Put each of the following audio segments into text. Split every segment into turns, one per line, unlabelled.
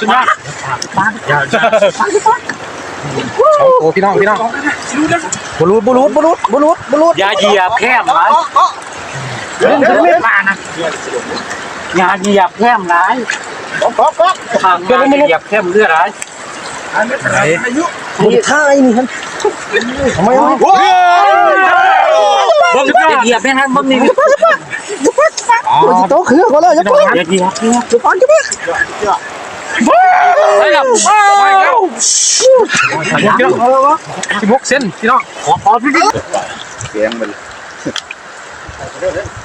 สุดยอด
สองตัวพี่น้องพี่น้องบุรุษบุรุษบุรุษบุรุษบุรุษ
อย่าเหยียบแคมร้ายเล่นเล่นมานะอย่าเหยียบแคมร้ายทางอย่าเหยียบแคมเลือดร้าย
บุญท่าไอ้นี่ฮันทำไมวะ
บ่อย่าเหยียบแม่นั้นบ่มี
โอ้ยโตขึ้นก็เลยจะ
อ
ปุ๊บ
ย่าเหยียบ
จะฟั นจะปุ๊บ
ไปแล้ว
สิบหกเซนพี่น้อง
ขอขอพี่
เสียงมัน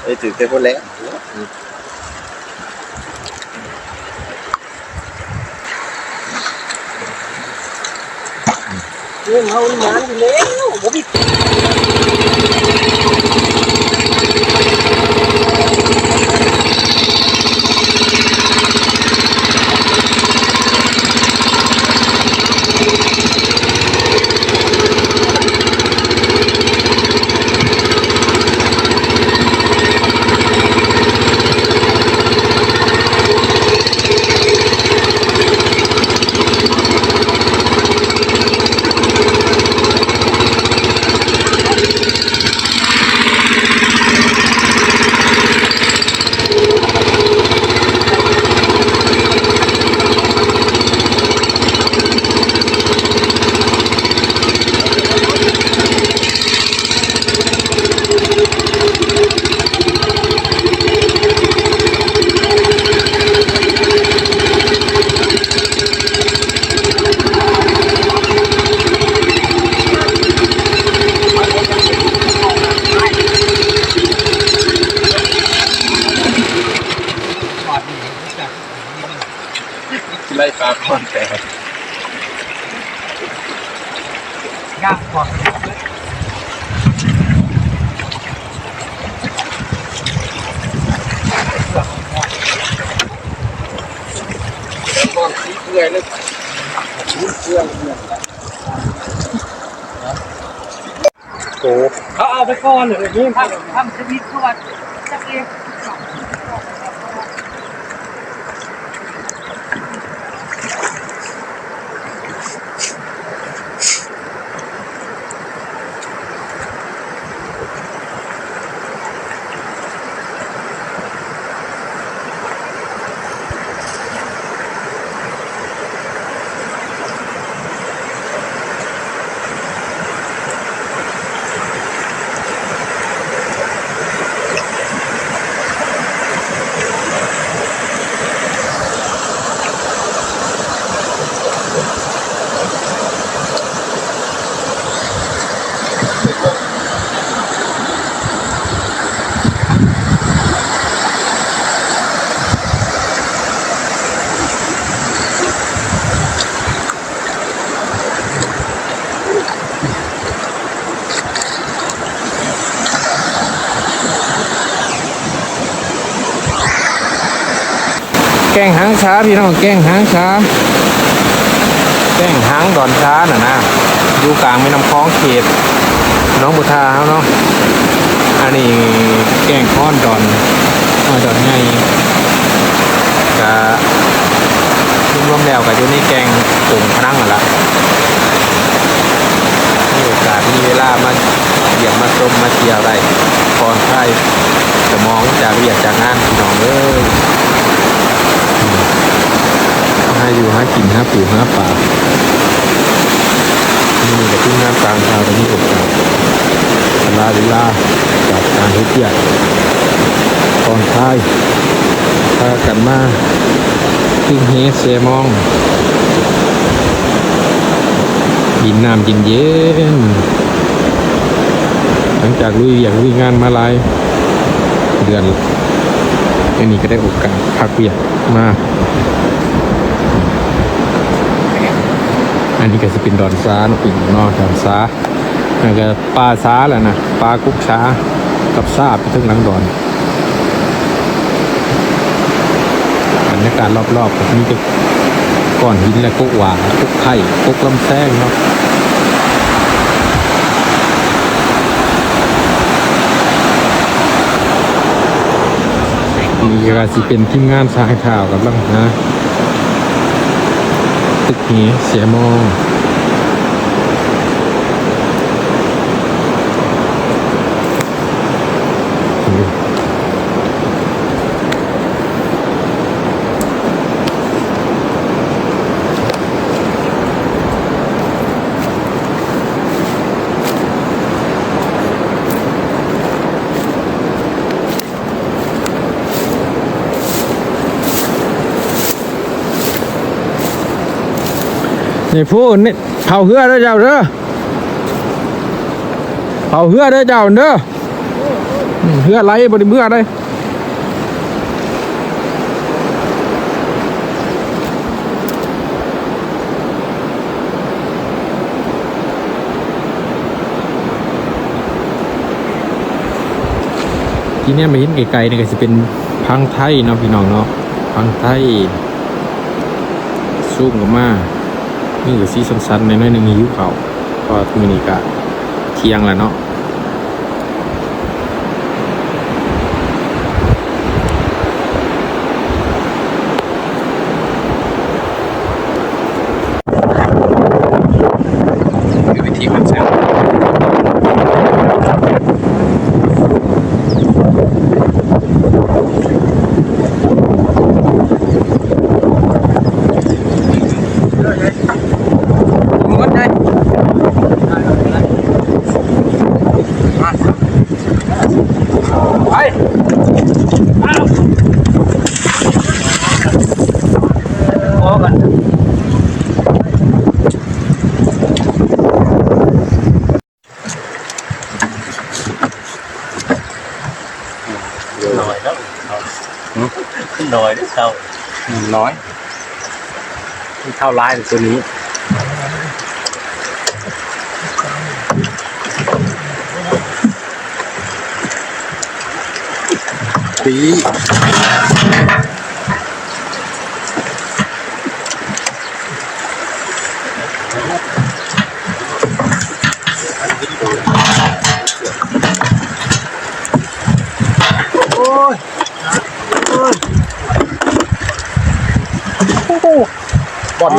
ไอ้ถือเต็มคนแล้วไล่ปลาคอนแต่
ยากกว่า
ก้อนขี้เกลือเลย
โต
เขาเอาไปก่อนเลยนี่ทำทำชีวิตเขาว่าจักเอง
แกงหางช้าพี่น้องแกงหางช้าแกงหางดอนช้าน่ะนะอยู่กลางแม่น้ำคลองเขตน้องบุทาเขาเนาะอันนี้แกงค้อนดอนอ่าดอนไงกะรวมแล้วก็อยู่ในแกงปุ่งพนังนั่นละมีโอกาสมีเวลามาเยี่ยมมาชมมาเที่ยวได้ผ่อนใคลายสมองจากเวียกจากงานพี่น้องเอ้ย หากินหาปูหาปลานี่กับที่งานกลางทางตรงนี้ผมครับลาเวลาจากการเฮ็ดเกียรตอนท้ายพากันมาขึ้นเฮเซมองกินน้ำกินเย็นหลังจากลุยอย่างลุยงานมาหลาย เดือนอันนี้ก็ได้โอกาสพักเวียกมา อันนี้ก็จะเป็นดอนซ้าปิ่งนอกดอนซ้าอันก็ปลาซ้าแหละนะปลากุ๊กช้ากับซาบไปถึงหลังดอนบรรยากาศรอบๆก็มีแต่ก้อนหินและกุ๊กหวานกุ๊กไข่กุ๊กลำแซงเนาะนี่ก็สิเป็นทีมงานสายข่าวกับลังนะ นี่เสียโม นี่พูดนี่เผาเหือเด้อเจ้าเด้อเผาเหือเด้อเจ้าเด้อเหือไรบริเมื่อได้ที่เนี่ยมาเห็นไกลๆนี่ก็จะเป็นพังไทยเนาะพี่น้องเนาะพังไทยซูมกับมา นี่ก็สีสันๆในน้อยหนึ่งหิวเขาก็มินิกะเที่ยงแล้วเนาะคือวิธีการแซวมันได้ไปพอกัน
หน่อยแล้ว หน่อยเท่า
น้อย
เท่าร้ายตัวนี้
ปี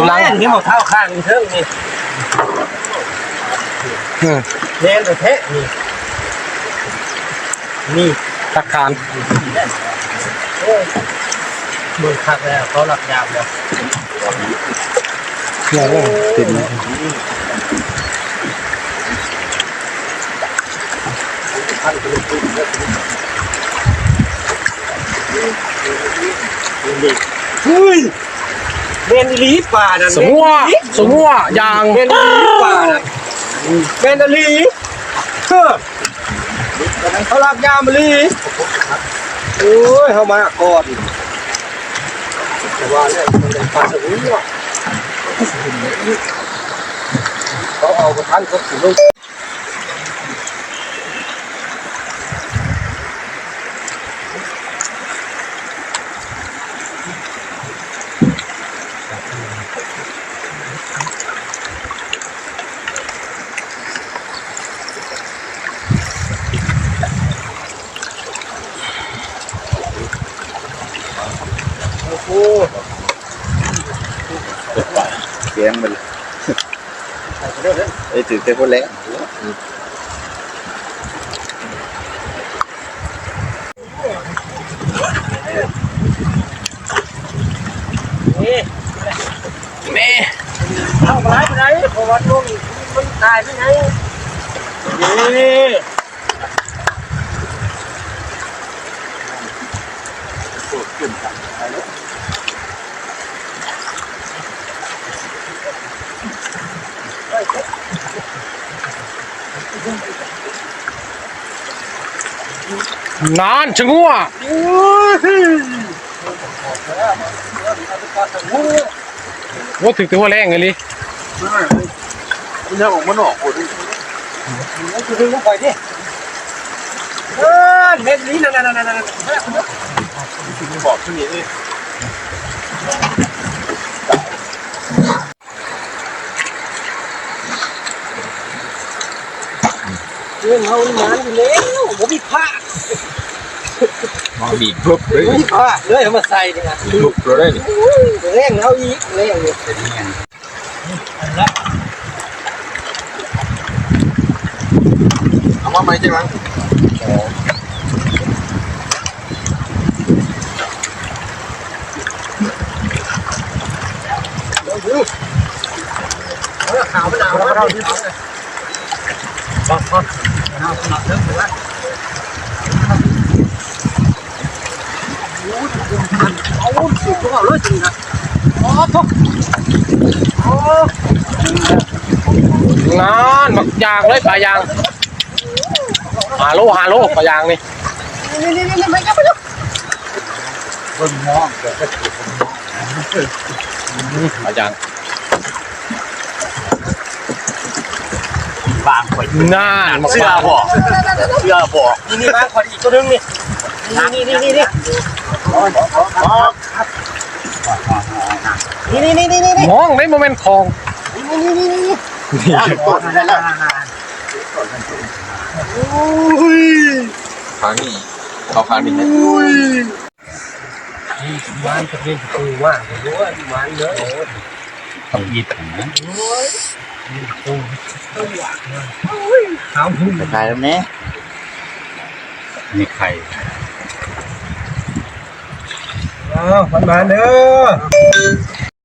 ดลังนี่หมดเท่าข้างนี่เทิงนี่เน้นไปเทะนี่นี่ตะการเบิกคักแล้วเขาหลักยามแล้ว
เป็น
เฮ้ยเมนลีป่านั่น
สมัวสมัวยาง
เมนลีป่านั่นเมนลีเฮ้อเขาหลักยามลีโอ้ยเขามาก่อนแต่ว่าเนี่ยมันเป็นปลาสมุนว่ะเขาเอากระทันเขาถึง
แกงมันไอ้ถือแต่พวกแล้ว
นี่
แม่
เอาไปไหนไปไหนเพราะว่านุ่มมันตายไปไหนนี่
น นานชะงัวว่าถึงตัวแรงเลยลิ
มันยังออกมันออกคน
มันคือดึงลงไปดิเออเม็ดนี้นั่นนั่นนั่นนั่น
บอกที่นี่เลย
เรื่องเฮานี่มันอยู่แล้วผมมีผ้า
มาบีบลุกเลย
มีผ้าเลยเอามาใส่นี่ย
ลุกเลยนี่
แรงเอาอีกแรงเนี่ย
เอาว่าไหมใช่ไหม
ขาวมันหนาวแล้ว เราที่เขาบังคับหนาวขนาดนั้นเลยเอาสิพวกเราเลยจริงนะอ๋อทุกโอ้
งานบักยางเลยปลายางหาโลหาโลปลายางนี่
นี่นี่นี่ไม่ยับไม่ยับ
คนมองแต่ก็
ปลายาง
บางคน
งานบัก
เสื้อยา
ง
บอกเสื้อบอก
นี่นี่มาขออีกตัวนึงนี่นี่นี่นี่นี่นี่นี่นี่นี่นี่
มองในโมเมนต์ของ
นี่นี่นี่นี่
บอกได้แล้ว
ทางนี้เอาทางนี้
มันจะเป็นปูว่าผมรู้ว่ามันเยอะ
ต้องยิบนะ
ขาวหุ่น
ใครแล้วเนี่ยมีใคร
อ้าวมันมาเด้อ